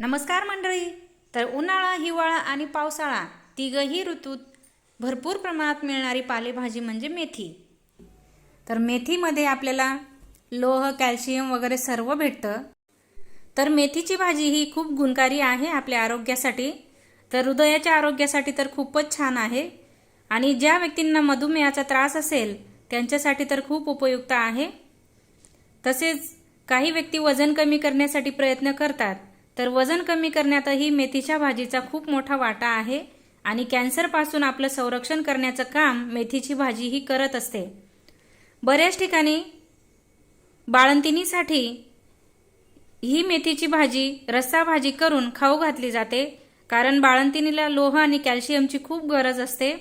नमस्कार मंडळी. तर उन्हाळा हिवाळा आणि पावसाळा तिघही ऋतूत भरपूर प्रमाणात मिळणारी पालेभाजी म्हणजे मेथी. तर मेथीमध्ये आपल्याला लोह कॅल्शियम वगैरे सर्व भेटतं. तर मेथीची भाजी ही खूप गुणकारी आहे आपल्या आरोग्यासाठी. तर हृदयाच्या आरोग्यासाठी तर खूपच छान आहे. आणि ज्या व्यक्तींना मधुमेहाचा त्रास असेल त्यांच्यासाठी तर खूप उपयुक्त आहे. तसेच काही व्यक्ती वजन कमी करण्यासाठी प्रयत्न करतात. तर वजन कमी करण्यातही मेथीच्या भाजीचा खूप मोठा वाटा आहे आणि कॅन्सरपासून आपलं संरक्षण करण्याचं काम मेथीची भाजी ही करत असते. बऱ्याच ठिकाणी बाळंतिनीसाठी ही मेथीची भाजी रस्सा भाजी करून खाऊ घातली जाते कारण बाळंतिनीला लोह आणि कॅल्शियमची खूप गरज असते.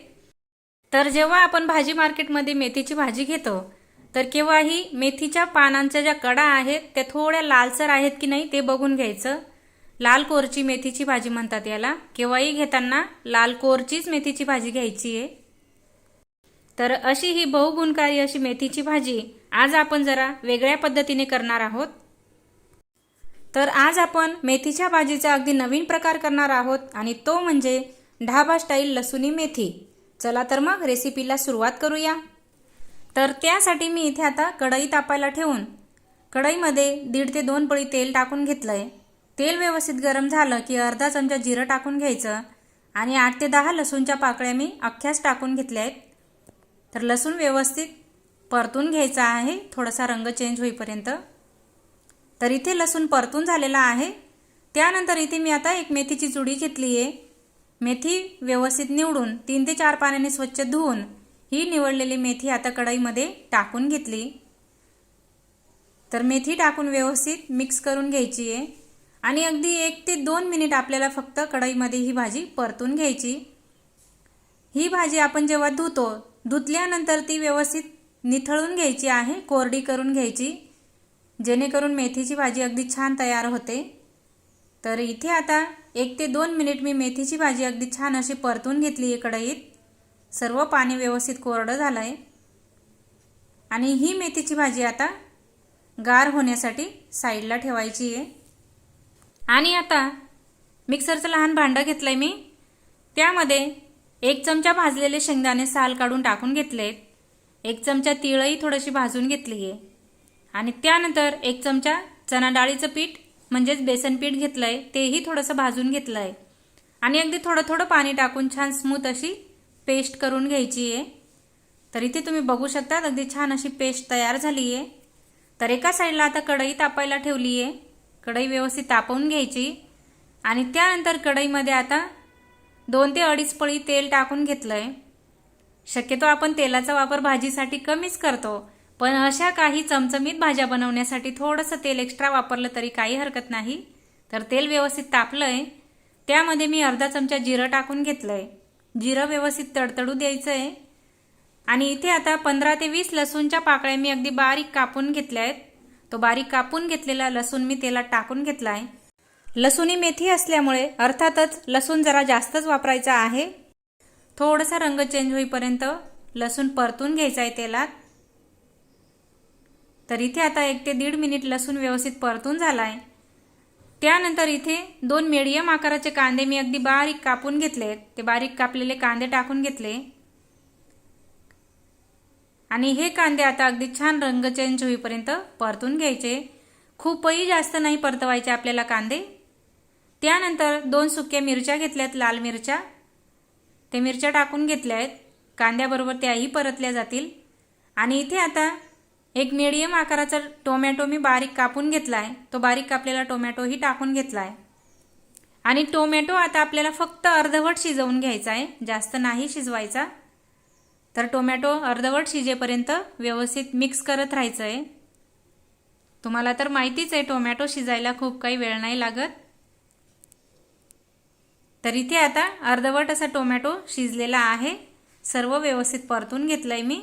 तर जेव्हा आपण भाजी मार्केटमध्ये मेथीची भाजी घेतो तर केव्हाही मेथीच्या पानांच्या ज्या कडा आहेत त्या थोड्या लालसर आहेत की नाही ते बघून घ्यायचं. लाल कोरची मेथीची भाजी म्हणतात याला. केव्हाही घेताना लाल कोरचीच मेथीची भाजी घ्यायची आहे. तर अशी ही बहुगुणकारी अशी मेथीची भाजी आज आपण जरा वेगळ्या पद्धतीने करणार आहोत. तर आज आपण मेथीच्या भाजीचा अगदी नवीन प्रकार करणार आहोत आणि तो म्हणजे ढाबा स्टाईल लसुनी मेथी. चला तर मग रेसिपीला सुरुवात करूया. तर त्यासाठी मी इथे आता कढई तापायला ठेवून कढईमध्ये दीड ते दोन पळी तेल टाकून घेतलं आहे तेल व्यवस्थित गरम झालं की अर्धा चमचा जिरं टाकून घ्यायचं आणि आठ ते दहा लसूणच्या पाकळ्या मी अख्ख्याच टाकून घेतल्या आहेत. तर लसूण व्यवस्थित परतून घ्यायचा आहे. थोडासा रंग चेंज होईपर्यंत. तर इथे लसूण परतून झालेला आहे. त्यानंतर इथे मी आता एक मेथीची जुडी घेतली आहे. मेथी व्यवस्थित निवडून तीन ते चार पाण्याने स्वच्छ धुवून ही निवडलेली मेथी आता कढईमध्ये टाकून घेतली. तर मेथी टाकून व्यवस्थित मिक्स करून घ्यायची आहे. आणि अगदी एक ते दोन मिनिट आपल्याला फक्त कढईमध्ये ही भाजी परतून घ्यायची. ही भाजी आपण जेव्हा धुतो धुतल्यानंतर ती व्यवस्थित निथळून घ्यायची आहे कोरडी करून घ्यायची. जेणेकरून मेथीची भाजी अगदी छान तयार होते. तर इथे आता एक ते दोन मिनिट मी मेथीची भाजी अगदी छान अशी परतून घेतली आहे कढईत. सर्व पाणी व्यवस्थित कोरडं झालं आहे आणि ही मेथीची भाजी आता गार होण्यासाठी साईडला ठेवायची आहे. आणि आता मिक्सरचं लहान भांडं घेतलं आहे मी. त्यामध्ये एक चमचा भाजलेले शेंगदाणे साल काढून टाकून घेतलेत. एक चमचा तिळही थोडीशी भाजून घेतली आहे आणि त्यानंतर एक चमचा चणा डाळीचं पीठ म्हणजेच बेसन पीठ घेतलं आहे तेही थोडंसं भाजून घेतलं आहे आणि अगदी थोडं थोडं पाणी टाकून छान स्मूथ अशी पेस्ट करून घ्यायची आहे तर इथे तुम्ही बघू शकता अगदी छान अशी पेस्ट तयार झाली आहे तर एका साईडला आता कढई तापायला ठेवली आहे कढई व्यवस्थित तापवून घ्यायची. आणि त्यानंतर कढईमध्ये आता दोन ते अडीच पळी तेल टाकून घेतलं आहे शक्यतो आपण तेलाचा वापर भाजीसाठी कमीच करतो. पण अशा काही चमचमीत भाज्या बनवण्यासाठी थोडंसं तेल एक्स्ट्रा वापरलं तरी काही हरकत नाही. तर तेल व्यवस्थित तापलं आहे त्यामध्ये मी अर्धा चमचा जिरं टाकून घेतलं आहे जिरं व्यवस्थित तडतडू द्यायचं आहे आणि इथे आता पंधरा ते वीस लसूणच्या पाकळ्या मी अगदी बारीक कापून घेतल्या आहेत तो बारीक कापून घेतलेला लसूण मी तेलात टाकून घेतला आहे लसूणी मेथी असल्यामुळे अर्थातच लसूण जरा जास्तच वापरायचा आहे. थोडासा रंग चेंज होईपर्यंत लसूण परतून घ्यायचा आहे तेलात. तर इथे आता एक ते दीड मिनिट लसूण व्यवस्थित परतून झाला आहे त्यानंतर इथे दोन मीडियम आकाराचे कांदे मी अगदी बारीक कापून घेतले ते बारीक कापलेले कांदे टाकून घेतले. आणि हे कांदे आता अगदी छान रंग चेंज होईपर्यंत परतून घ्यायचे. खूपही जास्त नाही परतवायचे आपल्याला कांदे. त्यानंतर दोन सुक्या मिरच्या घेतल्यात लाल मिरच्या. ते मिरच्या टाकून घेतल्या आहेत. कांद्याबरोबर त्याही परतल्या जातील. आणि इथे आता एक मिडियम आकाराचा टोमॅटो मी बारीक कापून घेतला आहे तो बारीक कापलेला टोमॅटोही टाकून घेतला आहे आणि टोमॅटो आता आपल्याला फक्त अर्धवट शिजवून घ्यायचा आहे. जास्त नाही शिजवायचा. तर टोमॅटो अर्धवट शिजेपर्यंत व्यवस्थित मिक्स करत राहायचं आहे तुम्हाला तर माहितीच आहे टोमॅटो शिजायला खूप काही वेळ नाही लागत. तर इथे आता अर्धवट असा टोमॅटो शिजलेला आहे. सर्व व्यवस्थित परतून घेतलं आहे मी.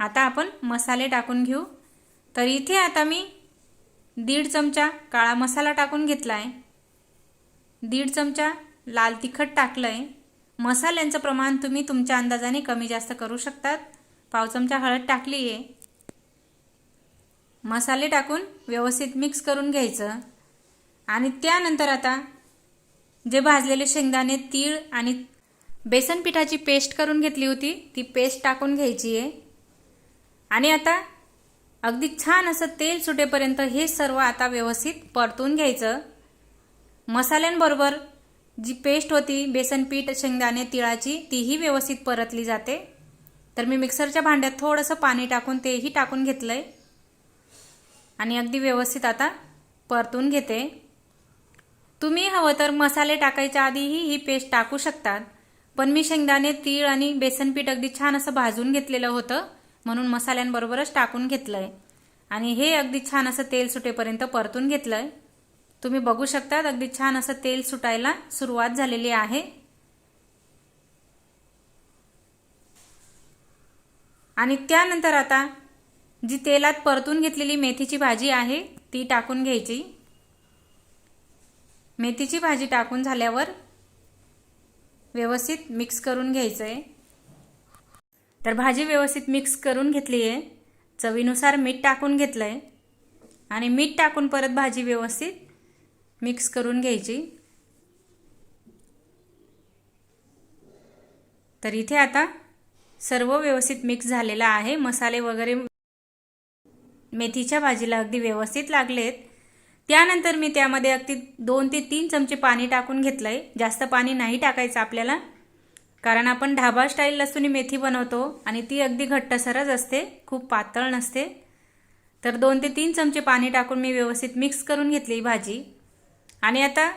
आता आपण मसाले टाकून घेऊ. तर इथे आता मी दीड चमचा काळा मसाला टाकून घेतला आहे दीड चमचा लाल तिखट टाकलं आहे मसाल्यांचं प्रमाण तुम्ही तुमच्या अंदाजाने कमी जास्त करू शकतात. पाव चमचा हळद टाकली आहे. मसाले टाकून व्यवस्थित मिक्स करून घ्यायचं. आणि त्यानंतर आता जे भाजलेले शेंगदाणे तीळ आणि बेसन पिठाची पेस्ट करून घेतली होती ती पेस्ट टाकून घ्यायची आहे. आणि आता अगदी छान असं तेल सुटेपर्यंत हे सर्व आता व्यवस्थित परतून घ्यायचं. मसाल्यांबरोबर जी पेस्ट होती बेसन पीठ शेंगदाणे तिळाची तीही व्यवस्थित परतली जाते. तर मी मिक्सरच्या भांड्यात थोडंसं पाणी टाकून तेही टाकून घेतलं आहे आणि अगदी व्यवस्थित आता परतून घेते. तुम्ही हवं तर मसाले टाकायच्या आधीही ही पेस्ट टाकू शकतात. पण मी शेंगदाणे तीळ आणि बेसन पीठ अगदी छान असं भाजून घेतलेलं होतं म्हणून मसाल्यांबरोबरच टाकून घेतलं आहे आणि हे अगदी छान असं तेल सुटेपर्यंत परतून घेतलं आहे तुम्ही बघू शकतात अगदी छान असं तेल सुटायला सुरुवात झालेली आहे. आणि त्यानंतर आता जी तेलात परतून घेतलेली मेथीची भाजी आहे ती टाकून घ्यायची. मेथीची भाजी टाकून झाल्यावर व्यवस्थित मिक्स करून घ्यायचं आहे तर भाजी व्यवस्थित मिक्स करून घेतली आहे. चवीनुसार मीठ टाकून घेतलं आहे आणि मीठ टाकून परत भाजी व्यवस्थित मिक्स करून घ्यायची. तर इथे आता सर्व व्यवस्थित मिक्स झालेला आहे. मसाले वगैरे मेथीच्या भाजीला अगदी व्यवस्थित लागलेत. त्यानंतर मी त्यामध्ये अगदी दोन ते तीन चमचे पाणी टाकून घेतलं आहे जास्त पाणी नाही टाकायचं आपल्याला. कारण आपण ढाबा स्टाईल लसूणी मेथी बनवतो आणि ती अगदी घट्टसरच असते. खूप पातळ नसते. तर दोन ते तीन चमचे पाणी टाकून मी व्यवस्थित मिक्स करून घेतली भाजी. आणि आता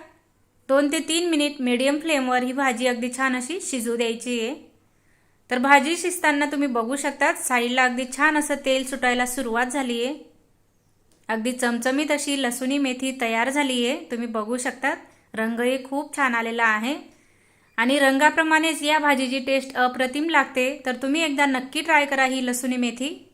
दोन ते तीन मिनिट मीडियम फ्लेमवर ही भाजी अगदी छान अशी शिजू द्यायची आहे. तर भाजी शिजताना तुम्ही बघू शकतात साईडला अगदी छान असं तेल सुटायला सुरुवात झाली आहे. अगदी चमचमीत अशी लसुणी मेथी तयार झाली आहे. तुम्ही बघू शकतात रंगही खूप छान आलेला आहे. आणि रंगाप्रमाणेच या भाजीची टेस्ट अप्रतिम लागते. तर तुम्ही एकदा नक्की ट्राय करा ही लसुणी मेथी.